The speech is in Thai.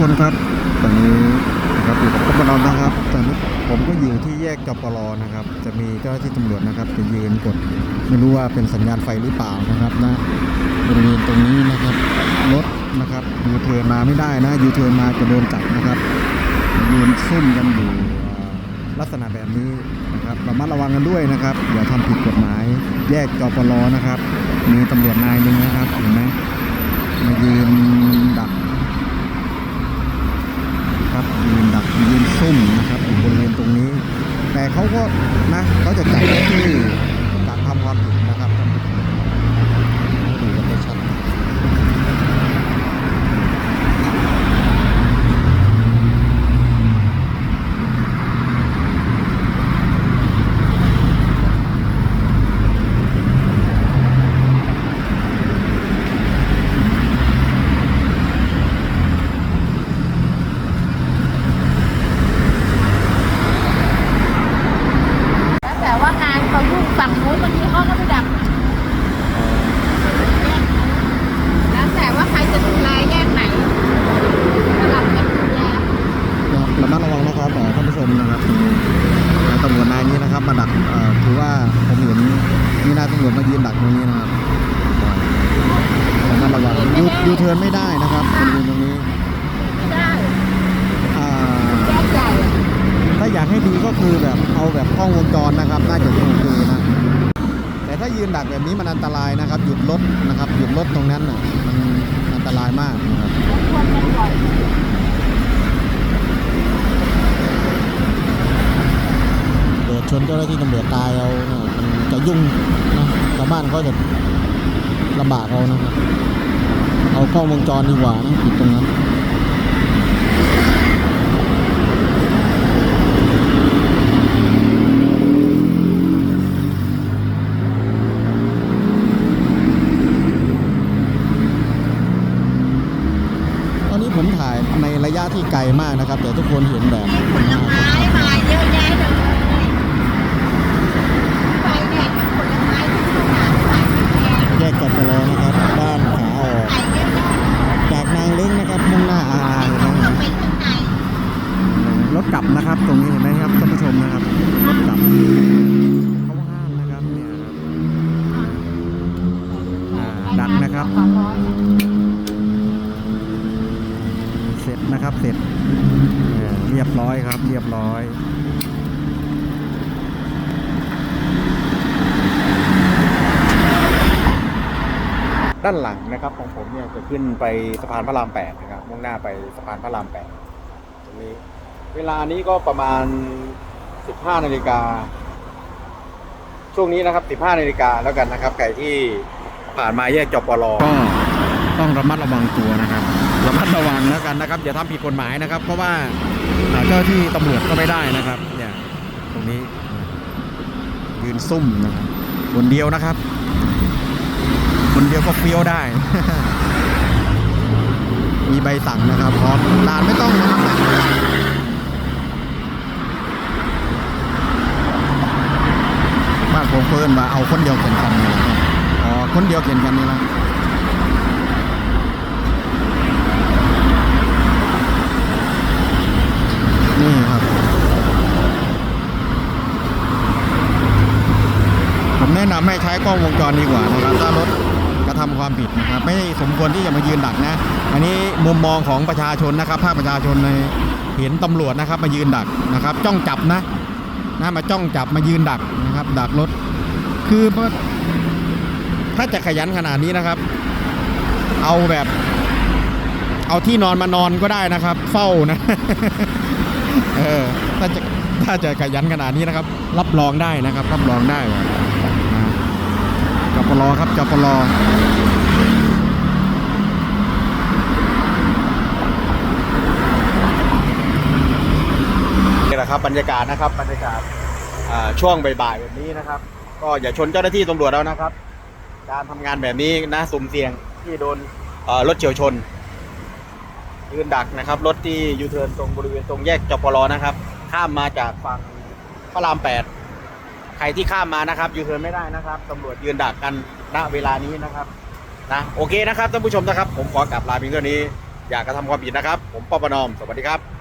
ปนครับ ตอมนะครับอยู่กับกบนอนนะครับ ตอนนี้ผมก็อยู่ที่แยกจปรนะครับ จะมีเจ้าหน้าที่ตำรวจนะครับจะยืนกดไม่รู้ว่าเป็นสัญญาณไฟหรือเปล่านะครับนะบริเวณตรงนี้นะครับรถนะครับยูเทิร์นมาไม่ได้นะยูเทิร์นมาจะโดนจับนะครับยืนซุ่มกันอยู่ลักษณะแบบนี้นะครับระมัดระวังกันด้วยนะครับอย่าทำผิดกฎหมาย แยกจปรนะครับ มีตำรวจนายหนึ่งนะครับเห็นไหมมายืนดัก ครับยืนดักยืนซุ่มนะครับอยู่บริเวณตรงนี้ แต่เขาก็นะเขาจะจับที่การทำความผิดนะครับท่านผู้ชมดูกันได้ชัดแล้วแต่ว่างานเขายุ่งฝั่งนู้นบางทีเขาก็ไปดักแล้วแต่ว่าใครจะดูแลแยกไหนสลับกันดูแล ระมัดระวังนะครับเอ่อท่านผู้ช มนะครับนายตำรวจนายนี้นะครับ มาดักเอ่อถือว่าผมเห็นมีนายตำรวจมายืนดักตรงนี้นะครับระมัดระวังยูยูเทิร์นไม่ได้นะครับบริเวณตรงนี้ไม่ได้อ่าแยกใหญ่ถ้าอยากให้ดีก็คือแบบเอาแบบกล้องวงจรนะครับ น่าจะโอเคนะแต่ถ้ายืนดักแบบนี้มันอันตรายนะครับ หยุดรถนะครับ หยุดรถตรงนั้นน่ะมันอันตรายมากนะครับ ควรกันบ่อย เกิดชนเจ้าหน้า ที่ตำรวจตายเอาจะยุ่งนะชาวบ้านเขาจะลำบากเอานะครับเอากล้องวงจรดีกว่านะติดตรงนั้นตอนนี้ผมถ่ายในระยะที่ไกลมากนะครับ แต่ทุกคนเห็นแบบผลไม้มาเยอะแยะเลยไปเนี่ยทั้งผลไม้ทั้งขนมขายไม่แพง แยกจัปรอนะครับด้านขาออก ขายเยอะแยะ จากนางเล้งนะครับมุ่งหน้าอาอาเห็นไหมครับ ไปข้างใน รถกลับนะครับ ตรงนี้เห็นไหมครับท่านผู้ชมนะครับรถกลับเขาห้ามนะครับเนี่ยครับอ่าดักนะครับ เสร็จนะครับเสร็จเรียบร้อยครับเรียบร้อยด้านหลังนะครับของผมเนี่ยจะขึ้นไปสะพานพระรามแปดนะครับมุ่งหน้าไปสะพานพระรามแปดตรงนี้ เวลานี้ก็ประมาณ 15นาฬิกาช่วงนี้นะครับ 15นาฬิกาแล้วกันนะครับใครที่ผ่านมาแยกจปรก็ต้องระมัดระวังตัวนะครับ ระมัดระวังแล้วกันนะครับอย่าทำผิดกฎหมายนะครับ เพราะว่าอ่าเจ้าที่ตำรวจก็ไม่ได้นะครับเนี่ยตรงนี้ยืนซุ่มนะครับคนเดียวนะครับ คนเดียวก็เฟี้ยวได้ มีใบสั่งนะครับพร้อมลานไม่ต้องนะครับบ้านผมเพิ่นมาเอาคนเดียวเขียนกันนี่แหละครับอ๋อคนเดียวเขียนกันนี่แหละนี่ครับ ผมแนะนำ ใช้กล้องวงจรดีกว่านะครับถ้ารถกระทำความผิดนะครับ ไม่สมควรที่จะมายืนดักนะ อันนี้มุมมองของประชาชนนะครับภาคประชาชนในเห็นตำรวจนะครับ มายืนดักนะครับ จ้องจับนะนะมาจ้องจับมายืนดักนะครับ ดักรถ คือถ้าจะขยันขนาดนี้นะครับ เอาแบบ เอาที่นอนมานอนก็ได้นะครับ เฝ้านะเออถ้าจะถ้าจะขยันขนาดนี้นะครับ รับรองได้นะครับ รับรองได้ ครับจปรนี่แหละครับบรรยากาศนะครับบรรยากาศช่วงบ่ายๆแบบนี้นะครับ ก็อย่าชนเจ้าหน้าที่ตำรวจแล้วนะครับ การทำงานแบบนี้นะสุ่มเสี่ยงที่โดนรถเฉียวชน ยืนดักนะครับ รถที่ยูเทิร์นตรงบริเวณตรงแยกจปรนะครับ ข้ามมาจากฝั่งพระรามแปดใครที่ข้ามมานะครับยูเทิร์นไม่ได้นะครับตำรวจยืนดักกัน ณเวลานี้นะครับนะโอเคนะครับท่านผู้ชมนะครับ ผมขอกลับลาเพียงเท่านี้ อยากกระทำความผิดนะครับ ผมปอปนอม สวัสดีครับ